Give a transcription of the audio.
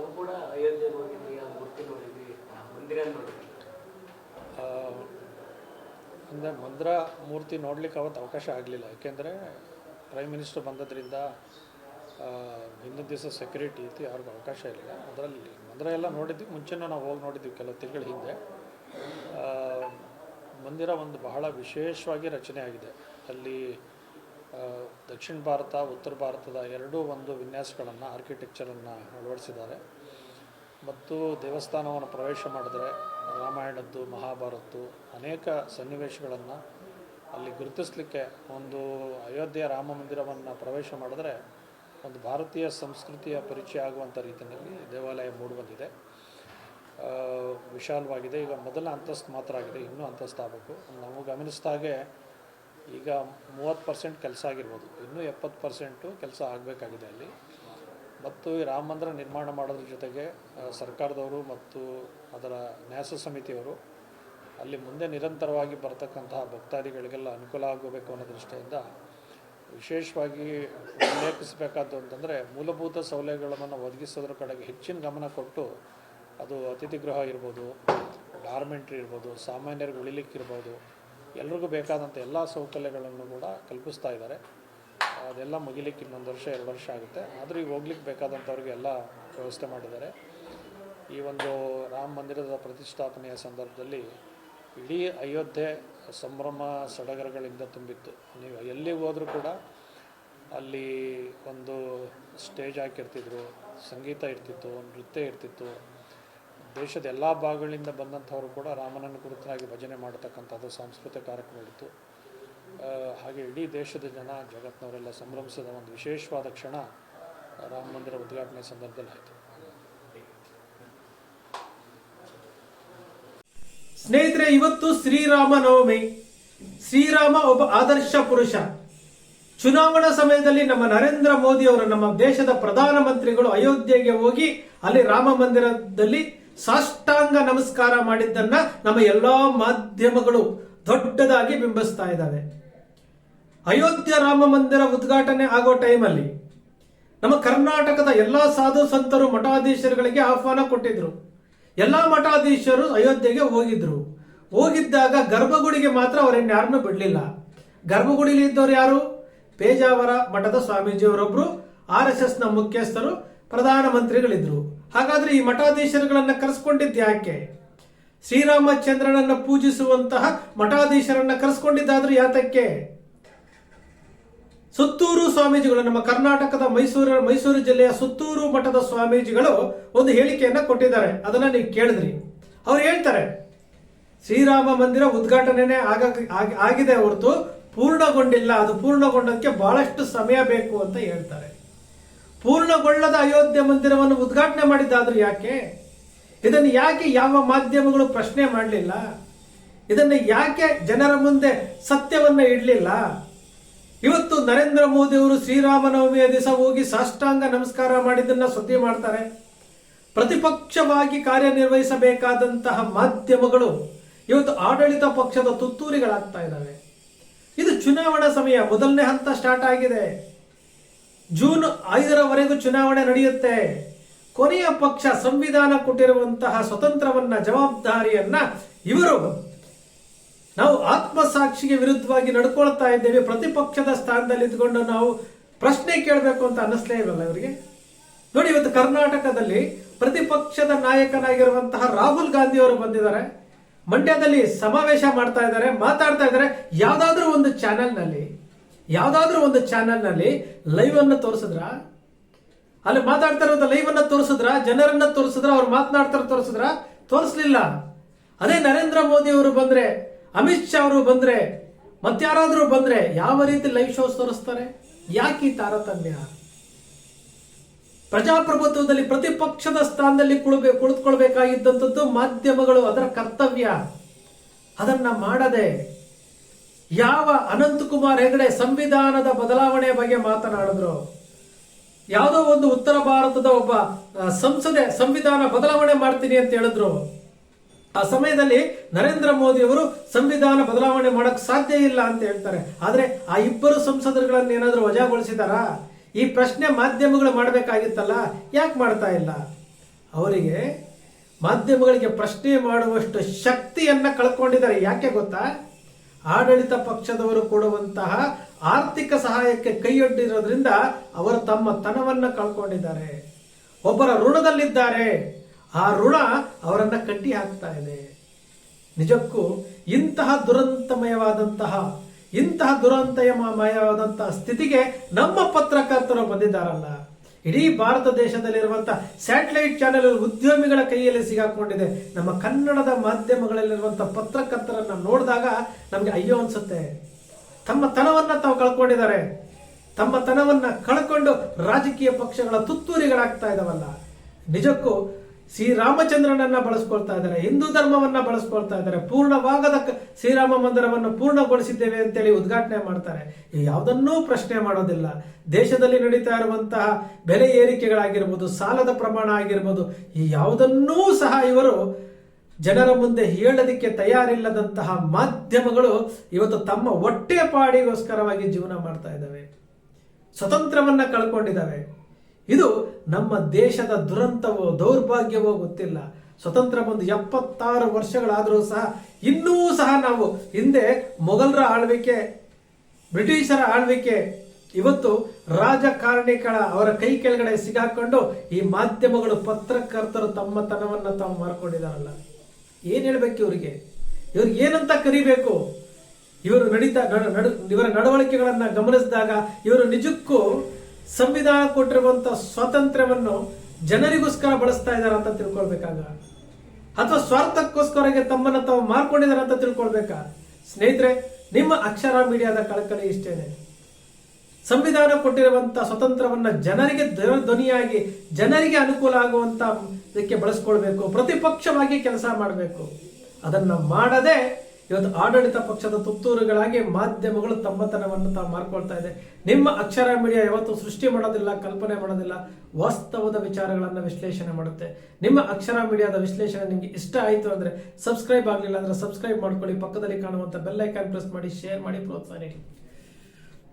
ತಾವು ಕೂಡ ಅಯೋಧ್ಯೆ ಮೂರ್ತಿ ಮಂದಿರ ಅಂದರೆ ಮಂದ್ರ ಮೂರ್ತಿ ನೋಡ್ಲಿಕ್ಕೆ ಅವತ್ತು ಅವಕಾಶ ಆಗಲಿಲ್ಲ. ಯಾಕೆಂದರೆ ಪ್ರೈಮ್ ಮಿನಿಸ್ಟರ್ ಬಂದದ್ರಿಂದ ಹಿಂದಿನ ದಿವಸ ಸೆಕ್ಯೂರಿಟಿ ಇತ್ತು ಯಾರಿಗೂ ಅವಕಾಶ ಇಲ್ಲ. ಅದರಲ್ಲಿ ಮಂದಿರ ಎಲ್ಲ ನೋಡಿದ್ವಿ. ಮುಂಚೆನೂ ನಾವು ಹೋಗಿ ನೋಡಿದ್ವಿ ಕೆಲವು ತಿಂಗಳ ಹಿಂದೆ. ಮಂದಿರ ಒಂದು ಬಹಳ ವಿಶೇಷವಾಗಿ ರಚನೆ ಆಗಿದೆ. ಅಲ್ಲಿ ದಕ್ಷಿಣ ಭಾರತ, ಉತ್ತರ ಭಾರತದ ಎರಡೂ ಒಂದು ವಿನ್ಯಾಸಗಳನ್ನು ಆರ್ಕಿಟೆಕ್ಚರನ್ನು ಅಳವಡಿಸಿದ್ದಾರೆ. ಮತ್ತು ದೇವಸ್ಥಾನವನ್ನು ಪ್ರವೇಶ ಮಾಡಿದ್ರೆ ರಾಮಾಯಣದ್ದು ಮಹಾಭಾರತದ್ದು ಅನೇಕ ಸನ್ನಿವೇಶಗಳನ್ನು ಅಲ್ಲಿ ಗುರುತಿಸಲಿಕ್ಕೆ ಒಂದು ಅಯೋಧ್ಯೆ ರಾಮ ಮಂದಿರವನ್ನು ಪ್ರವೇಶ ಮಾಡಿದ್ರೆ ಒಂದು ಭಾರತೀಯ ಸಂಸ್ಕೃತಿಯ ಪರಿಚಯ ಆಗುವಂಥ ರೀತಿಯಲ್ಲಿ ದೇವಾಲಯ ಮೂಡಿಬಂದಿದೆ ವಿಶಾಲವಾಗಿದೆ. ಈಗ ಮೊದಲ ಅಂತಸ್ತು ಮಾತ್ರ ಆಗಿದೆ. ಇನ್ನೂ ಅಂತಸ್ತು ಆಗಬೇಕು. ನಾವು ಗಮನಿಸಿದ ಹಾಗೆ ಈಗ ಮೂವತ್ತು ಪರ್ಸೆಂಟ್ ಕೆಲಸ ಆಗಿರ್ಬೋದು. ಇನ್ನೂ ಎಪ್ಪತ್ತು ಪರ್ಸೆಂಟು ಕೆಲಸ ಆಗಬೇಕಾಗಿದೆ ಅಲ್ಲಿ. ಮತ್ತು ಈ ರಾಮ ಮಂದಿರ ನಿರ್ಮಾಣ ಮಾಡೋದ್ರ ಜೊತೆಗೆ ಸರ್ಕಾರದವರು ಮತ್ತು ಅದರ ನ್ಯಾಸ ಸಮಿತಿಯವರು ಅಲ್ಲಿ ಮುಂದೆ ನಿರಂತರವಾಗಿ ಬರ್ತಕ್ಕಂತಹ ಭಕ್ತಾದಿಗಳಿಗೆಲ್ಲ ಅನುಕೂಲ ಆಗಬೇಕು ಅನ್ನೋ ದೃಷ್ಟಿಯಿಂದ ವಿಶೇಷವಾಗಿ ಉಲ್ಲೇಖಿಸಬೇಕಾದ್ದು ಅಂತಂದರೆ ಮೂಲಭೂತ ಸೌಲಭ್ಯಗಳನ್ನು ಒದಗಿಸೋದ್ರ ಕಡೆಗೆ ಹೆಚ್ಚಿನ ಗಮನ ಕೊಟ್ಟು ಅದು ಅತಿಥಿ ಗೃಹ ಇರ್ಬೋದು, ಗಾರ್ಮೆಂಟ್ರಿ ಇರ್ಬೋದು, ಸಾಮಾನ್ಯರಿಗೆ ಉಳಿಲಿಕ್ಕಿರ್ಬೋದು ಎಲ್ರಿಗೂ ಬೇಕಾದಂಥ ಎಲ್ಲ ಸೌಕರ್ಯಗಳನ್ನು ಕೂಡ ಕಲ್ಪಿಸ್ತಾ ಇದ್ದಾರೆ. ಅದೆಲ್ಲ ಮುಗಿಲಿಕ್ಕೆ ಇನ್ನೊಂದು ವರ್ಷ, ಎರಡು ವರ್ಷ ಆಗುತ್ತೆ. ಆದರೂ ಈಗ ಹೋಗ್ಲಿಕ್ಕೆ ಬೇಕಾದಂಥವ್ರಿಗೆ ಎಲ್ಲ ವ್ಯವಸ್ಥೆ ಮಾಡಿದ್ದಾರೆ. ಈ ಒಂದು ರಾಮ ಮಂದಿರದ ಪ್ರತಿಷ್ಠಾಪನೆಯ ಸಂದರ್ಭದಲ್ಲಿ ಇಡೀ ಅಯೋಧ್ಯೆ ಸಂಭ್ರಮ ಸಡಗರಗಳಿಂದ ತುಂಬಿತ್ತು. ನೀವು ಎಲ್ಲಿ ಹೋದರೂ ಕೂಡ ಅಲ್ಲಿ ಒಂದು ಸ್ಟೇಜ್ ಹಾಕಿರ್ತಿದ್ರು, ಸಂಗೀತ ಇರ್ತಿತ್ತು, ನೃತ್ಯ ಇರ್ತಿತ್ತು. ದೇಶದ ಎಲ್ಲ ಭಾಗಗಳಿಂದ ಬಂದಂಥವರು ಕೂಡ ರಾಮನನ್ನು ಕುರಿತಾಗಿ ಭಜನೆ ಮಾಡತಕ್ಕಂಥದ್ದು ಸಾಂಸ್ಕೃತಿಕ ಕಾರ್ಯಕ್ರಮ ಇತ್ತು ಹಾಗೆ ಇಡೀ ದೇಶದ ಜನ ಜಗತ್ತಿನವರೆಲ್ಲ ಸಂಭ್ರಮಿಸಿದ ಒಂದು ವಿಶೇಷವಾದ ಕ್ಷಣ ರಾಮ ಮಂದಿರ ಉದ್ಘಾಟನೆ ಸಂದರ್ಭದಲ್ಲಿ ಆಯಿತು. ಸ್ನೇಹಿತರೆ, ಇವತ್ತು ಶ್ರೀರಾಮ ನವಮಿ. ಶ್ರೀರಾಮ ಒಬ್ಬ ಆದರ್ಶ ಪುರುಷ. ಚುನಾವಣಾ ಸಮಯದಲ್ಲಿ ನಮ್ಮ ನರೇಂದ್ರ ಮೋದಿ ಅವರು ನಮ್ಮ ದೇಶದ ಪ್ರಧಾನ ಮಂತ್ರಿಗಳು ಅಯೋಧ್ಯೆಗೆ ಹೋಗಿ ಅಲ್ಲಿ ರಾಮ ಮಂದಿರದಲ್ಲಿ ಸಾಷ್ಟಾಂಗ ನಮಸ್ಕಾರ ಮಾಡಿದ್ದನ್ನ ನಮ್ಮ ಎಲ್ಲಾ ಮಾಧ್ಯಮಗಳು ದೊಡ್ಡದಾಗಿ ಬಿಂಬಿಸ್ತಾ ಇದ್ದಾವೆ. ಅಯೋಧ್ಯ ರಾಮ ಮಂದಿರ ಉದ್ಘಾಟನೆ ಆಗೋ ಟೈಮಲ್ಲಿ ನಮ್ಮ ಕರ್ನಾಟಕದ ಎಲ್ಲಾ ಸಾಧು ಸಂತರು, ಮಠಾಧೀಶರುಗಳಿಗೆ ಆಹ್ವಾನ ಕೊಟ್ಟಿದ್ರು. ಎಲ್ಲಾ ಮಠಾಧೀಶರು ಅಯೋಧ್ಯೆಗೆ ಹೋಗಿದ್ರು. ಹೋಗಿದ್ದಾಗ ಗರ್ಭಗುಡಿಗೆ ಮಾತ್ರ ಅವರನ್ನ ಯಾರನ್ನೂ ಬಿಡಲಿಲ್ಲ. ಗರ್ಭಗುಡಿಲಿ ಇದ್ದವ್ರು ಯಾರು? ಪೇಜಾವರ ಮಠದ ಸ್ವಾಮೀಜಿಯವರೊಬ್ರು, ಆರ್ ಎಸ್ನ ಮುಖ್ಯಸ್ಥರು, ಪ್ರಧಾನಮಂತ್ರಿಗಳಿದ್ರು. ಹಾಗಾದ್ರೆ ಈ ಮಠಾಧೀಶರುಗಳನ್ನ ಕರೆಸ್ಕೊಂಡಿದ್ದು ಯಾಕೆ? ಶ್ರೀರಾಮಚಂದ್ರನನ್ನ ಪೂಜಿಸುವಂತಹ ಮಠಾಧೀಶರನ್ನ ಕರೆಸ್ಕೊಂಡಿದ್ದಾದ್ರೂ ಯಾತಕ್ಕೆ? ಸುತ್ತೂರು ಸ್ವಾಮೀಜಿಗಳು, ನಮ್ಮ ಕರ್ನಾಟಕದ ಮೈಸೂರು ಮೈಸೂರು ಜಿಲ್ಲೆಯ ಸುತ್ತೂರು ಮಠದ ಸ್ವಾಮೀಜಿಗಳು ಒಂದು ಹೇಳಿಕೆಯನ್ನ ಕೊಟ್ಟಿದ್ದಾರೆ. ಅದನ್ನ ನೀವು ಕೇಳಿದ್ರಿ. ಅವ್ರು ಹೇಳ್ತಾರೆ, ಶ್ರೀರಾಮ ಮಂದಿರ ಉದ್ಘಾಟನೆನೇ ಆಗ, ಆಗಿ- ಆಗಿದೆ ಹೊರತು ಪೂರ್ಣಗೊಂಡಿಲ್ಲ. ಅದು ಪೂರ್ಣಗೊಂಡಕ್ಕೆ ಬಹಳಷ್ಟು ಸಮಯ ಬೇಕು ಅಂತ ಹೇಳ್ತಾರೆ. ಪೂರ್ಣಗೊಳ್ಳದ ಅಯೋಧ್ಯೆ ಮಂದಿರವನ್ನು ಉದ್ಘಾಟನೆ ಮಾಡಿದ್ದಾದ್ರೂ ಯಾಕೆ? ಇದನ್ನು ಯಾಕೆ ಯಾವ ಮಾಧ್ಯಮಗಳು ಪ್ರಶ್ನೆ ಮಾಡಲಿಲ್ಲ? ಇದನ್ನು ಯಾಕೆ ಜನರ ಮುಂದೆ ಸತ್ಯವನ್ನು ಇಡಲಿಲ್ಲ? ಇವತ್ತು ನರೇಂದ್ರ ಮೋದಿ ಅವರು ಶ್ರೀರಾಮನವಮಿಯ ದಿವಸ ಹೋಗಿ ಸಾಷ್ಟಾಂಗ ನಮಸ್ಕಾರ ಮಾಡಿದ್ದನ್ನ ಸುದ್ದಿ ಮಾಡ್ತಾರೆ. ಪ್ರತಿಪಕ್ಷವಾಗಿ ಕಾರ್ಯನಿರ್ವಹಿಸಬೇಕಾದಂತಹ ಮಾಧ್ಯಮಗಳು ಇವತ್ತು ಆಡಳಿತ ಪಕ್ಷದ ತುತ್ತೂರಿಗಳಾಗ್ತಾ ಇದ್ದಾವೆ. ಇದು ಚುನಾವಣಾ ಸಮಯ, ಮೊದಲನೇ ಹಂತ ಸ್ಟಾರ್ಟ್ ಆಗಿದೆ. ಜೂನ್ ಐದರವರೆಗೂ ಚುನಾವಣೆ ನಡೆಯುತ್ತೆ. ಕೊನೆಯ ಪಕ್ಷ ಸಂವಿಧಾನ ಕೊಟ್ಟಿರುವಂತಹ ಸ್ವತಂತ್ರವನ್ನ ಜವಾಬ್ದಾರಿಯನ್ನ ಇವರು ನಾವು ಆತ್ಮಸಾಕ್ಷಿಗೆ ವಿರುದ್ಧವಾಗಿ ನಡ್ಕೊಳ್ತಾ ಇದ್ದೇವೆ. ಪ್ರತಿಪಕ್ಷದ ಸ್ಥಾನದಲ್ಲಿ ಇದ್ಕೊಂಡು ನಾವು ಪ್ರಶ್ನೆ ಕೇಳಬೇಕು ಅಂತ ಅನ್ನಿಸ್ಲೇ ಇರಲ್ಲ ಇವರಿಗೆ. ನೋಡಿ, ಇವತ್ತು ಕರ್ನಾಟಕದಲ್ಲಿ ಪ್ರತಿಪಕ್ಷದ ನಾಯಕನಾಗಿರುವಂತಹ ರಾಹುಲ್ ಗಾಂಧಿ ಅವರು ಬಂದಿದ್ದಾರೆ. ಮಂಡ್ಯದಲ್ಲಿ ಸಮಾವೇಶ ಮಾಡ್ತಾ ಇದ್ದಾರೆ, ಮಾತಾಡ್ತಾ ಇದ್ದಾರೆ. ಯಾವ್ದಾದ್ರು ಒಂದು ಚಾನೆಲ್ನಲ್ಲಿ ಯಾವ್ದಾದ್ರೂ ಒಂದು ಚಾನೆಲ್ನಲ್ಲಿ ಲೈವ್ ಅನ್ನು ತೋರಿಸಿದ್ರ? ಅಲ್ಲಿ ಮಾತಾಡ್ತಾ ಲೈವ್ ಅನ್ನ ತೋರಿಸಿದ್ರ? ಜನರನ್ನ ತೋರಿಸಿದ್ರ? ಅವ್ರು ಮಾತನಾಡ್ತಾರ ತೋರಿಸಿದ್ರ? ತೋರಿಸ್ಲಿಲ್ಲ. ಅದೇ ನರೇಂದ್ರ ಮೋದಿ ಅವರು ಬಂದ್ರೆ, ಅಮಿತ್ ಶಾ ಅವರು ಬಂದ್ರೆ ಮತ್ತಾರಾದ್ರೂ ಬಂದ್ರೆ ಯಾವ ರೀತಿ ಲೈವ್ ಶೋಸ್ ತೋರಿಸ್ತಾರೆ? ಯಾಕೆ ಈ ತಾರತಮ್ಯ? ಪ್ರಜಾಪ್ರಭುತ್ವದಲ್ಲಿ ಪ್ರತಿಪಕ್ಷದ ಸ್ಥಾನದಲ್ಲಿ ಕುಳಬೆ, ಕುಳಿತುಕೊಳ್ಬೇಕಾಗಿದ್ದಂಥದ್ದು ಮಾಧ್ಯಮಗಳು ಅದರ ಕರ್ತವ್ಯ. ಅದನ್ನ ಮಾಡದೆ ಯಾವ ಅನಂತಕುಮಾರ್ ಹೆಗಡೆ ಸಂವಿಧಾನದ ಬದಲಾವಣೆ ಬಗ್ಗೆ ಮಾತನಾಡಿದ್ರು? ಯಾವುದೋ ಒಂದು ಉತ್ತರ ಭಾರತದ ಒಬ್ಬ ಸಂಸದೆ ಸಂವಿಧಾನ ಬದಲಾವಣೆ ಮಾಡ್ತೀನಿ ಅಂತ ಹೇಳಿದ್ರು. ಆ ಸಮಯದಲ್ಲಿ ನರೇಂದ್ರ ಮೋದಿ ಅವರು ಸಂವಿಧಾನ ಬದಲಾವಣೆ ಮಾಡಕ್ ಸಾಧ್ಯ ಇಲ್ಲ ಅಂತ ಹೇಳ್ತಾರೆ. ಆದ್ರೆ ಆ ಇಬ್ಬರು ಸಂಸದರುಗಳನ್ನ ಏನಾದರೂ ವಜಾಗೊಳಿಸಿದಾರಾ? ಈ ಪ್ರಶ್ನೆ ಮಾಧ್ಯಮಗಳು ಮಾಡಬೇಕಾಗಿತ್ತಲ್ಲ, ಯಾಕೆ ಮಾಡ್ತಾ ಇಲ್ಲ? ಅವರಿಗೆ ಮಾಧ್ಯಮಗಳಿಗೆ ಪ್ರಶ್ನೆ ಮಾಡುವಷ್ಟು ಶಕ್ತಿಯನ್ನ ಕಳ್ಕೊಂಡಿದ್ದಾರೆ. ಯಾಕೆ ಗೊತ್ತಾ? ಆಡಳಿತ ಪಕ್ಷದವರು ಕೊಡುವಂತಹ ಆರ್ಥಿಕ ಸಹಾಯಕ್ಕೆ ಕೈಯೊಡ್ಡಿರೋದ್ರಿಂದ ಅವರು ತಮ್ಮ ತನವನ್ನ ಕಳ್ಕೊಂಡಿದ್ದಾರೆ. ಒಬ್ಬರ ಋಣದಲ್ಲಿದ್ದಾರೆ. ಆ ಋಣ ಅವರನ್ನ ಕಟ್ಟಿ ಹಾಕ್ತಾ ಇದೆ. ನಿಜಕ್ಕೂ ಇಂತಹ ದುರಂತಮಯವಾದಂತಹ ಇಂತಹ ದುರಂತಮಯವಾದಂತಹ ಸ್ಥಿತಿಗೆ ನಮ್ಮ ಪತ್ರಕರ್ತರು ಬಂದಿದ್ದಾರಲ್ಲ. ಇಡೀ ಭಾರತ ದೇಶದಲ್ಲಿರುವಂತಹ ಸ್ಯಾಟಲೈಟ್ ಚಾನೆಲ್ ಉದ್ಯಮಿಗಳ ಕೈಯಲ್ಲಿ ಸಿಗಾಕೊಂಡಿದೆ. ನಮ್ಮ ಕನ್ನಡದ ಮಾಧ್ಯಮಗಳಲ್ಲಿರುವಂತಹ ಪತ್ರಕರ್ತರನ್ನ ನೋಡಿದಾಗ ನಮಗೆ ಅಯ್ಯೋ ಅನ್ಸುತ್ತೆ. ತಮ್ಮ ತನವನ್ನು ತಾವು ಕಳ್ಕೊಂಡಿದ್ದಾರೆ. ತಮ್ಮ ತನವನ್ನ ಕಳ್ಕೊಂಡು ರಾಜಕೀಯ ಪಕ್ಷಗಳ ತುತ್ತೂರಿಗಳಾಗ್ತಾ ಇದಾವಲ್ಲ. ನಿಜಕ್ಕೂ ಶ್ರೀರಾಮಚಂದ್ರನನ್ನ ಬಳಸ್ಕೊಳ್ತಾ ಇದ್ದಾರೆ, ಹಿಂದೂ ಧರ್ಮವನ್ನ ಬಳಸ್ಕೊಳ್ತಾ ಇದ್ದಾರೆ, ಪೂರ್ಣವಾಗದ ಶ್ರೀರಾಮ ಮಂದಿರವನ್ನು ಪೂರ್ಣಗೊಳಿಸಿದ್ದೇವೆ ಅಂತೇಳಿ ಉದ್ಘಾಟನೆ ಮಾಡ್ತಾರೆ. ಯಾವುದನ್ನೂ ಪ್ರಶ್ನೆ ಮಾಡೋದಿಲ್ಲ. ದೇಶದಲ್ಲಿ ನಡೀತಾ ಇರುವಂತಹ ಬೆಲೆ ಏರಿಕೆಗಳಾಗಿರ್ಬೋದು, ಸಾಲದ ಪ್ರಮಾಣ ಆಗಿರ್ಬೋದು, ಈ ಯಾವುದನ್ನೂ ಸಹ ಇವರು ಜನರ ಮುಂದೆ ಹೇಳೋದಕ್ಕೆ ತಯಾರಿಲ್ಲದಂತಹ ಮಾಧ್ಯಮಗಳು ಇವತ್ತು ತಮ್ಮ ಹೊಟ್ಟೆ ಪಾಡಿಗೋಸ್ಕರವಾಗಿ ಜೀವನ ಮಾಡ್ತಾ ಇದ್ದಾವೆ. ಸ್ವತಂತ್ರವನ್ನ ಕಳ್ಕೊಂಡಿದ್ದಾವೆ. ಇದು ನಮ್ಮ ದೇಶದ ದುರಂತವೋ ದೌರ್ಭಾಗ್ಯವೋ ಗೊತ್ತಿಲ್ಲ. ಸ್ವತಂತ್ರ ಬಂದು ಎಪ್ಪತ್ತಾರು ವರ್ಷಗಳಾದರೂ ಸಹ ಇನ್ನೂ ಸಹ ನಾವು ಹಿಂದೆ ಮೊಘಲರ ಆಳ್ವಿಕೆ, ಬ್ರಿಟಿಷರ ಆಳ್ವಿಕೆ, ಇವತ್ತು ರಾಜಕಾರಣಿಗಳ ಅವರ ಕೈ ಕೆಳಗಡೆ ಸಿಗಾಕೊಂಡು ಈ ಮಾಧ್ಯಮಗಳು ಪತ್ರಕರ್ತರು ತಮ್ಮ ತನವನ್ನ ತಾವು ಮಾರ್ಕೊಂಡಿದಾರಲ್ಲ ಏನ್ ಹೇಳ್ಬೇಕು ಇವರಿಗೆ? ಇವ್ರಿಗೆ ಏನಂತ ಕರಿಬೇಕು? ಇವರು ನಡೀತಾ, ನಡ- ನಡು- ಇವರ ನಡವಳಿಕೆಗಳನ್ನ ಗಮನಿಸಿದಾಗ ಇವರು ನಿಜಕ್ಕೂ ಸಂವಿಧಾನ ಕೊಟ್ಟಿರುವಂತ ಸ್ವಾತಂತ್ರ್ಯವನ್ನು ಜನರಿಗೋಸ್ಕರ ಬಳಸ್ತಾ ಇದ್ದಾರೆ ಅಂತ ತಿಳ್ಕೊಳ್ಬೇಕಾಗ? ಅಥವಾ ಸ್ವಾರ್ಥಕ್ಕೋಸ್ಕರ ತಮ್ಮನ್ನ ತಾವು ಮಾರ್ಕೊಂಡಿದ್ದಾರೆ ಅಂತ ತಿಳ್ಕೊಳ್ಬೇಕಾ? ಸ್ನೇಹಿತರೆ, ನಿಮ್ಮ ಅಕ್ಷರ ಮೀಡಿಯಾದ ಕಳಕಳಿ ಇಷ್ಟೇನೆ. ಸಂವಿಧಾನ ಕೊಟ್ಟಿರುವಂತ ಸ್ವತಂತ್ರವನ್ನ ಜನರಿಗೆ ಧ್ವ- ಧ್ವನಿಯಾಗಿ, ಜನರಿಗೆ ಅನುಕೂಲ ಆಗುವಂತ ಇದಕ್ಕೆ ಬಳಸ್ಕೊಳ್ಬೇಕು. ಪ್ರತಿಪಕ್ಷವಾಗಿ ಕೆಲಸ ಮಾಡಬೇಕು. ಅದನ್ನ ಮಾಡದೆ ಇವತ್ತು ಆಡಳಿತ ಪಕ್ಷದ ತುತ್ತೂರುಗಳಾಗಿ ಮಾಧ್ಯಮಗಳು ತಮ್ಮತನವನ್ನು ತಾವು ಮಾರ್ಕೊಳ್ತಾ ಇದೆ. ನಿಮ್ಮ ಅಕ್ಷರ ಮೀಡಿಯಾ ಯಾವತ್ತೂ ಸೃಷ್ಟಿ ಮಾಡೋದಿಲ್ಲ, ಕಲ್ಪನೆ ಮಾಡೋದಿಲ್ಲ. ವಾಸ್ತವದ ವಿಚಾರಗಳನ್ನು ವಿಶ್ಲೇಷಣೆ ಮಾಡುತ್ತೆ. ನಿಮ್ಮ ಅಕ್ಷರ ಮೀಡಿಯಾದ ವಿಶ್ಲೇಷಣೆ ನಿಮಗೆ ಇಷ್ಟ ಆಯಿತು ಅಂದ್ರೆ ಸಬ್ಸ್ಕ್ರೈಬ್ ಆಗಲಿಲ್ಲ ಅಂದ್ರೆ ಸಬ್ಸ್ಕ್ರೈಬ್ ಮಾಡ್ಕೊಳ್ಳಿ. ಪಕ್ಕದಲ್ಲಿ ಕಾಣುವಂತ ಬೆಲ್ ಐಕಾನ್ ಪ್ರೆಸ್ ಮಾಡಿ ಶೇರ್ ಮಾಡಿ, ಪ್ರೋತ್ಸಾಹ ನೀಡಿ.